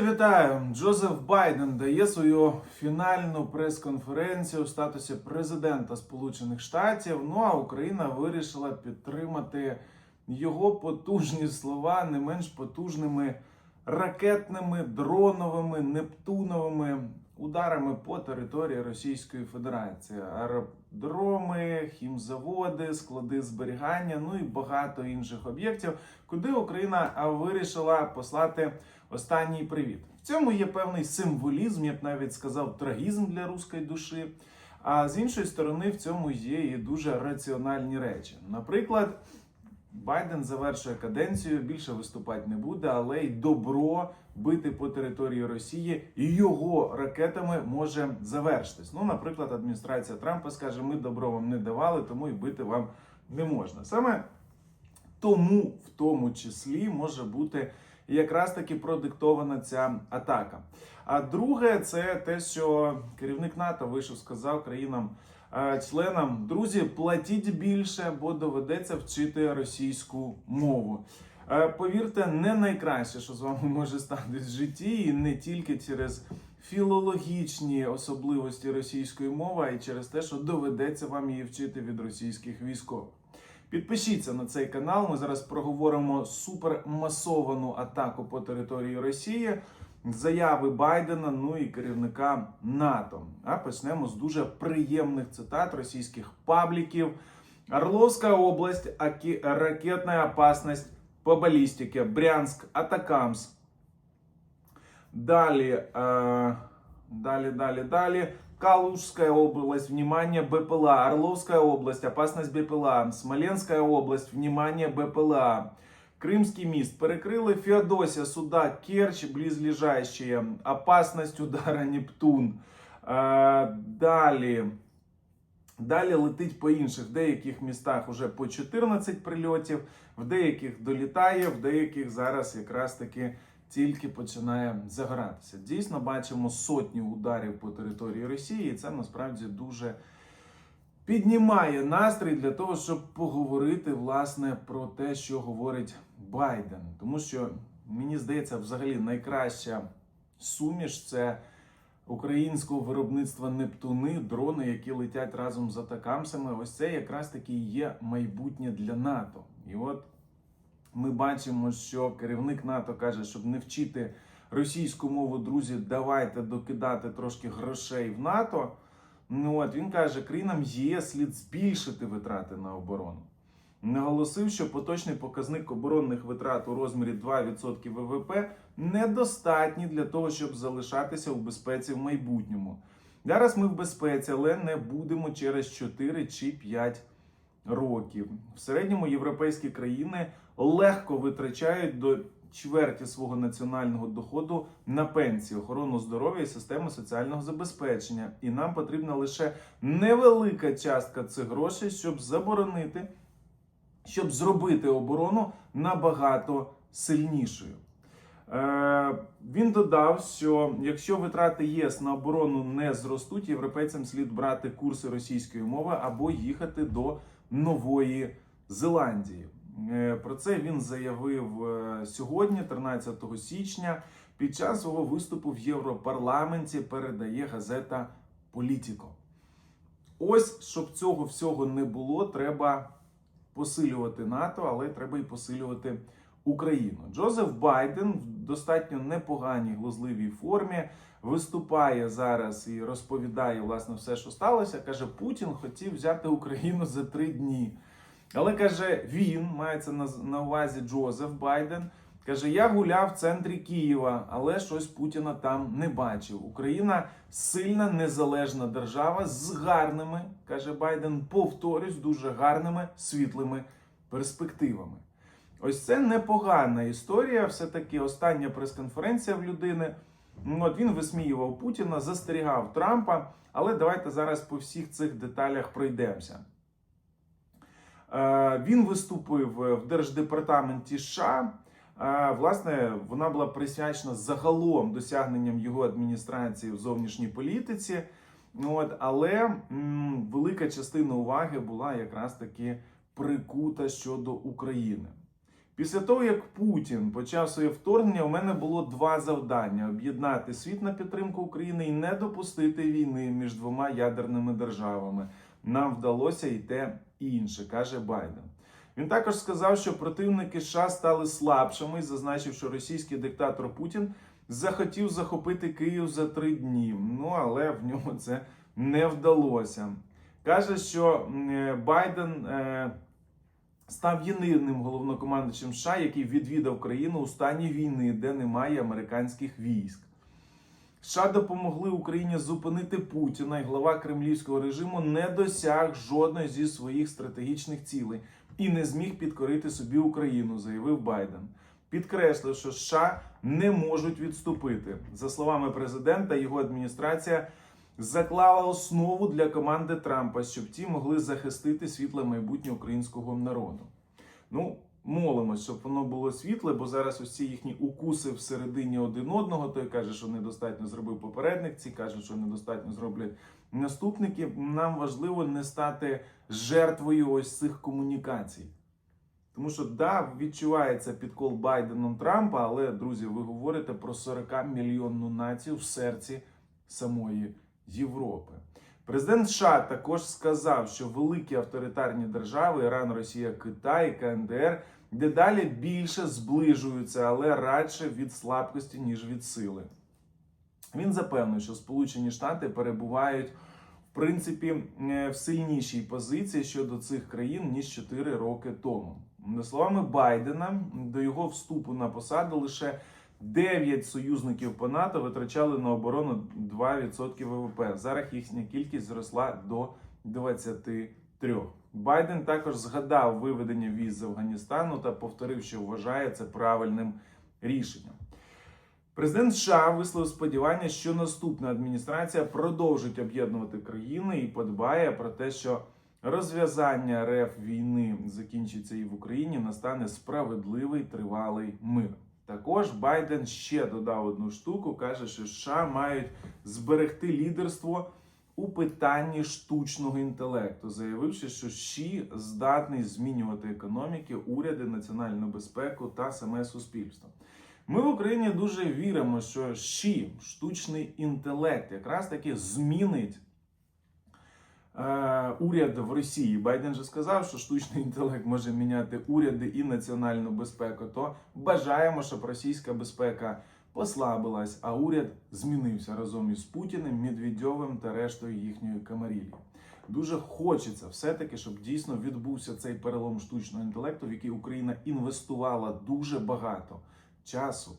Вітаю! Джозеф Байден дає свою фінальну прес-конференцію в статусі президента Сполучених Штатів. Ну а Україна вирішила підтримати його потужні слова не менш потужними ракетними, дроновими, нептуновими ударами по території Російської Федерації. Аеродроми, хімзаводи, склади зберігання, ну і багато інших об'єктів, куди Україна вирішила послати останній привіт. В цьому є певний символізм, я б навіть сказав, трагізм для руської душі. А з іншої сторони, в цьому є і дуже раціональні речі. Наприклад, Байден завершує каденцію, більше виступати не буде, але й добро бити по території Росії і його ракетами може завершитись. Ну, наприклад, адміністрація Трампа скаже: ми добро вам не давали, тому і бити вам не можна. Саме тому, в тому числі, може бути якраз таки продиктована ця атака. А друге, це те, що керівник НАТО вийшов, сказав країнам. Е, Членам, друзі, платіть більше, бо доведеться вчити російську мову. Е, Повірте, не найкраще, що з вами може статись в житті, і не тільки через філологічні особливості російської мови, а й через те, що доведеться вам її вчити від російських військових. Підпишіться на цей канал. Ми зараз проговоримо супермасовану атаку по території Росії, заяви Байдена, ну і керівника НАТО. А почнемо з дуже приємних цитат російських пабліків. Орловская область, аки- ракетная опасность по баллистике, Брянск, Атакамс. Далее, э, далее, далее, далее. Калужская область, внимание, БПЛА. Орловская область, опасность БПЛА. Смоленская область, внимание, БПЛА. Крымский міст перекрили Феодосія, Суда, Керчь, близлежащие. Опасность удара Нептун. Е, далі. Далі летить по інших. В деяких містах вже по 14 прильотів, в деяких долітає, в деяких зараз якраз таки тільки починає загоратися. Дійсно, бачимо сотні ударів по території Росії, і це насправді дуже піднімає настрій для того, щоб поговорити власне про те, що говорить Байден. Тому що мені здається, взагалі найкраща суміш це українського виробництва Нептуни, дрони, які летять разом з атакамсами. Ось це якраз таки є майбутнє для НАТО. І от ми бачимо, що керівник НАТО каже, щоб не вчити російську мову, друзі, давайте докидати трошки грошей в НАТО. Ну от він каже, країнам ЄС слід збільшити витрати на оборону. Наголосив, що поточний показник оборонних витрат у розмірі 2% ВВП недостатній для того, щоб залишатися у безпеці в майбутньому. Зараз ми в безпеці, але не будемо через 4 чи 5 років. В середньому європейські країни легко витрачають до чверті свого національного доходу на пенсії, охорону здоров'я і систему соціального забезпечення. І нам потрібна лише невелика частка цих грошей, щоб заборонити, щоб зробити оборону набагато сильнішою. Е, він додав, що якщо витрати ЄС на оборону не зростуть, європейцям слід брати курси російської мови або їхати до Нової Зеландії. Е, Про це він заявив е, сьогодні, 13 січня, під час свого виступу в Європарламенті. Передає газета Політіко. Ось щоб цього всього не було, треба посилювати НАТО, але треба і посилювати Україну. Джозеф Байден в достатньо непоганій глузливій формі виступає зараз і розповідає власне все, що сталося. каже, Путін хотів взяти Україну за три дні. Але каже, він мається на, на увазі Джозеф Байден. Каже, я гуляв в центрі Києва, але щось Путіна там не бачив. Україна сильна незалежна держава з гарними, каже Байден, повторюсь, дуже гарними світлими перспективами. Ось це непогана історія. Все-таки остання прес-конференція в людини. Ну, От він висміював Путіна, застерігав Трампа. Але давайте зараз по всіх цих деталях пройдемося. Е, Він виступив в Держдепартаменті США. Е, Власне, вона була присвячена загалом досягненням його адміністрації в зовнішній політиці. Ну, От, але м, велика частина уваги була якраз таки прикута щодо України. Після того, як Путін почав своє вторгнення, у мене було два завдання: об'єднати світ на підтримку України і не допустити війни між двома ядерними державами. Нам вдалося і те і інше, каже Байден. Він також сказав, що противники США стали слабшими, і зазначив, що російський диктатор Путін захотів захопити Київ за три дні. Ну але в ньому це не вдалося. Каже, що е, Байден е, став єдиним головнокомандуючим США, який відвідав країну у стані війни, де немає американських військ. США допомогли Україні зупинити Путіна, і глава кремлівського режиму не досяг жодної зі своїх стратегічних цілей і не зміг підкорити собі Україну, заявив Байден. Підкреслив, що США не можуть відступити. За словами президента, його адміністрація заклала основу для команди Трампа, щоб ті могли захистити світле майбутнє українського народу. Ну, молимось, щоб воно було світле, бо зараз ці їхні укуси всередині один одного. Той каже, що недостатньо зробив попередник, ці кажуть, що недостатньо зроблять наступники. Нам важливо не стати жертвою ось цих комунікацій. Тому що да, відчувається підкол Байденом Трампа, але друзі, ви говорите про 40 мільйонну націю в серці самої Європи. Президент США також сказав, що великі авторитарні держави Іран, Росія, Китай, КНДР дедалі більше зближуються, але радше від слабкості, ніж від сили. Він запевнив, що Сполучені Штати перебувають в принципі е, в сильнішій позиції щодо цих країн ніж 4 роки тому. За словами Байдена, до його вступу на посаду лише 9 союзників по НАТО витрачали на оборону 2% ВВП. Зараз їхня кількість зросла до 23. Байден також згадав виведення віз з Афганістану та повторив, що вважає це правильним рішенням. Президент США висловив сподівання, що наступна адміністрація продовжить об'єднувати країни і подбає про те, що розв'язання РФ війни закінчиться і в Україні настане справедливий тривалий мир. Також Байден ще додав одну штуку, каже, що США мають зберегти лідерство у питанні штучного інтелекту, заявивши, що ЩІ здатний змінювати економіки, уряди, національну безпеку та саме суспільство. Ми в Україні дуже віримо, що ЩІ, штучний інтелект, якраз таки змінить е, уряд в Росії. Байден же сказав, що штучний інтелект може міняти уряди і національну безпеку. То бажаємо, щоб російська безпека послабилась, а уряд змінився разом із Путіним, Медведьовим та рештою їхньої камарілі. Дуже хочеться все-таки, щоб дійсно відбувся цей перелом штучного інтелекту, в який Україна інвестувала дуже багато часу,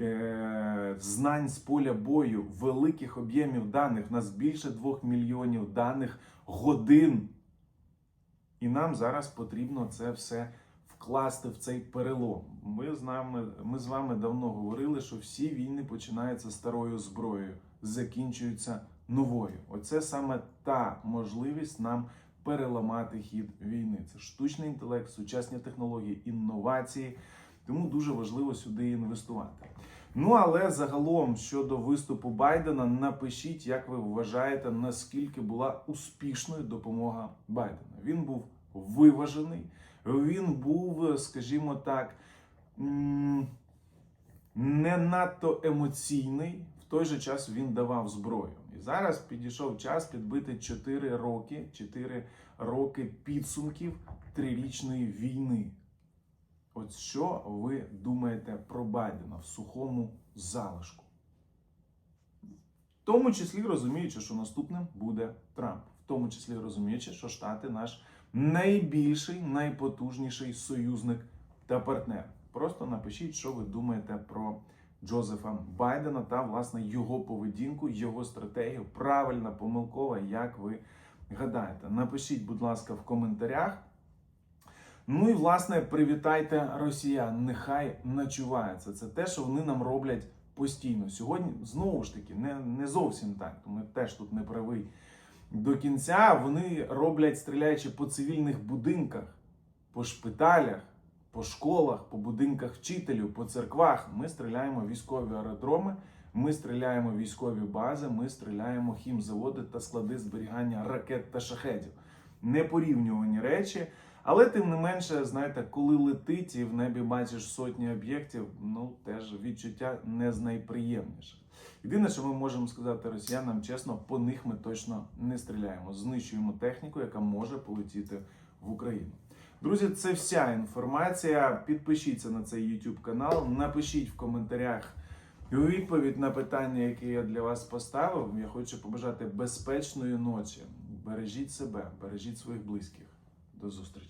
е- знань з поля бою, великих об'ємів даних. У нас більше двох мільйонів даних годин. І нам зараз потрібно це все вкласти в цей перелом. Ми з нами, ми з вами давно говорили, що всі війни починаються старою зброєю, закінчуються новою. Оце саме та можливість нам переламати хід війни. Це штучний інтелект, сучасні технології, інновації. Тому дуже важливо сюди інвестувати. Ну але загалом щодо виступу Байдена, напишіть, як ви вважаєте, наскільки була успішною допомога Байдена. Він був виважений, він був, скажімо так, не надто емоційний. В той же час він давав зброю. І зараз підійшов час підбити 4 роки, 4 роки підсумків трирічної війни. От що ви думаєте про Байдена в сухому залишку? В тому числі розуміючи, що наступним буде Трамп, в тому числі розуміючи, що Штати наш найбільший, найпотужніший союзник та партнер. Просто напишіть, що ви думаєте про Джозефа Байдена та власне його поведінку, його стратегію, правильна, помилкова, як ви гадаєте. Напишіть, будь ласка, в коментарях. Ну і власне привітайте росіян. Нехай начувається. Це те, що вони нам роблять постійно. Сьогодні знову ж таки не, не зовсім так. Тому теж тут не правий. До кінця вони роблять, стріляючи по цивільних будинках, по шпиталях, по школах, по будинках вчителів, по церквах. Ми стріляємо військові аеродроми, ми стріляємо військові бази, ми стріляємо хімзаводи та склади зберігання ракет та шахедів. Непорівнювані речі. Але тим не менше, знаєте, коли летить і в небі бачиш сотні об'єктів, ну теж відчуття не з найприємніших. Єдине, що ми можемо сказати росіянам, чесно, по них ми точно не стріляємо. Знищуємо техніку, яка може полетіти в Україну. Друзі, це вся інформація. Підпишіться на цей YouTube канал, напишіть в коментарях відповідь на питання, яке я для вас поставив. Я хочу побажати безпечної ночі. Бережіть себе, бережіть своїх близьких. До зустрічі.